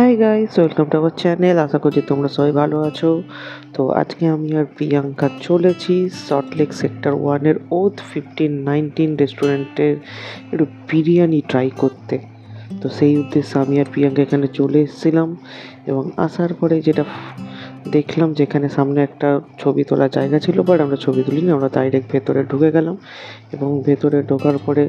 Hi guys welcome to our channel আশা করছি তোমরা সবাই ভালো আছো। তো আজকে আমি আর প্রিয়াঙ্কা চলেছি সল্টলেক সেক্টর ওয়ানের ওথ ফিফটিন নাইনটিন রেস্টুরেন্টের একটু বিরিয়ানি ট্রাই করতে। তো সেই উদ্দেশ্যে আমি আর প্রিয়াঙ্কা এখানে চলে এসেছিলাম এবং আসার পরে যেটা দেখলাম যেখানে সামনে একটা ছবি তোলার জায়গা ছিল বাট আমরা ছবি তুলিনি, আমরা ডাইরেক্ট ভেতরে ঢুকে গেলাম এবং ভেতরে ঢোকার পরে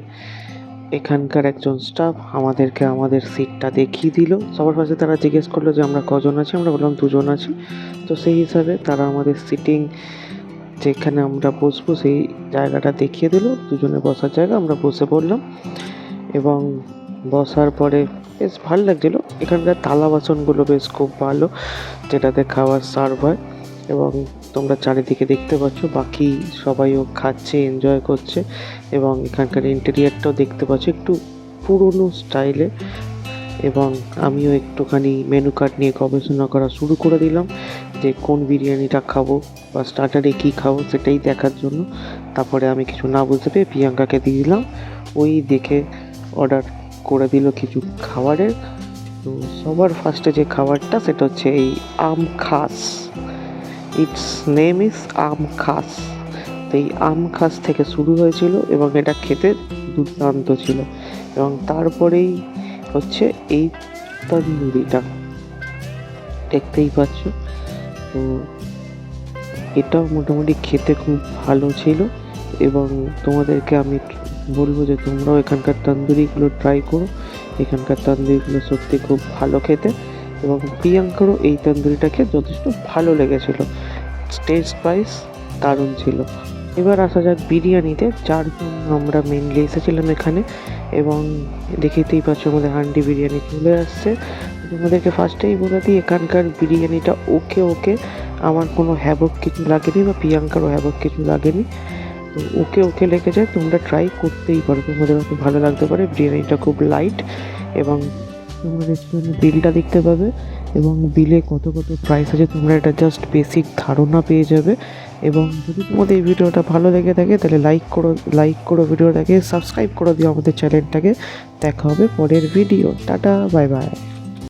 এখানকার একজন স্টাফ আমাদেরকে আমাদের সিটটা দেখিয়ে দিল। সবার পাশে তারা জিজ্ঞেস করল যে, আমরা কজন আছি? আমরা বললাম দুজন আছি। তো সেই হিসাবে তারা আমাদের সিটিং যেখানে আমরা বসবো সেই জায়গাটা দেখিয়ে দিল। দুজনে বসার জায়গা আমরা বসে পড়লাম এবং বসার পরে বেশ ভালো লাগছিল। এখানকার থালা বাসনগুলো বেশ খুব ভালো, যেটাতে খাবার সার্ভ হয় এবং তোমরা চারিদিকে দেখতে পাচ্ছ, বাকি সবাইও খাচ্ছে এনজয় করছে এবং এখানকার ইন্টেরিয়ারটাও দেখতে পাচ্ছ, একটু পুরনো স্টাইলে এবং আমিও একটুখানি মেনু কার্ড নিয়ে গবেষণা করা শুরু করে দিলাম যে কোন বিরিয়ানিটা খাব বা স্টার্টারে কী খাব সেটাই দেখার জন্য। তারপরে আমি কিছু না বুঝতে পেরে প্রিয়াঙ্কাকে দিয়ে দিলাম। ওই দেখে অর্ডার করে দিল কিছু খাবারের। তো সবার ফার্স্টে যে খাবারটা সেটা হচ্ছে এই আম খাস। ইটস নেম ইজ আম খাস তো এই আম খাস থেকে শুরু হয়েছিল এবং এটা খেতে দুর্দান্ত ছিল। এবং তারপরেই হচ্ছে এই তন্দুরিটা। দেখতেই পাচ্ছ। তো এটাও মোটামুটি খেতে খুব ভালো ছিল এবং তোমাদেরকে আমি বলব যে তোমরাও এখানকার তন্দুরিগুলো ট্রাই করো। এখানকার তন্দুরিগুলো সত্যি খুব ভালো খেতে এবং প্রিয়াঙ্কারও এই তন্দুরিটাকে যথেষ্ট ভালো লেগেছিল। টেস্ট ওয়াইজ দারুণ ছিল। এবার আসা যাক বিরিয়ানিতে, যার জন্য আমরা মেনলি এসেছিলাম এখানে। এবং দেখেতেই পাচ্ছ আমাদের হান্ডি বিরিয়ানি চলে আসছে। তোমাদেরকে ফার্স্টেই বলে দিই, এখানকার বিরিয়ানিটা ওকে ওকে আমার কোনো হ্যাবক কিছু লাগেনি বা প্রিয়াঙ্কারও হ্যাবক কিছু লাগেনি। তো ওকে ওকে লেগে যায় তোমরা ট্রাই করতেই পারো। তোমাদের ভালো লাগতে পারে, বিরিয়ানিটা খুব লাইট এবং তোমরা রেস্টুরেন্টের বিলটা দেখতে পাবে এবং বিলে কত কত প্রাইস আছে, তোমরা এটা জাস্ট বেসিক ধারণা পেয়ে যাবে এবং যদি তোমাদের এই ভিডিওটা ভালো লেগে থাকে, তাহলে লাইক করো লাইক করো ভিডিওটাকে সাবস্ক্রাইব করে দিও আমাদের চ্যানেলটাকে দেখা হবে পরের ভিডিও টাটা বাই বাই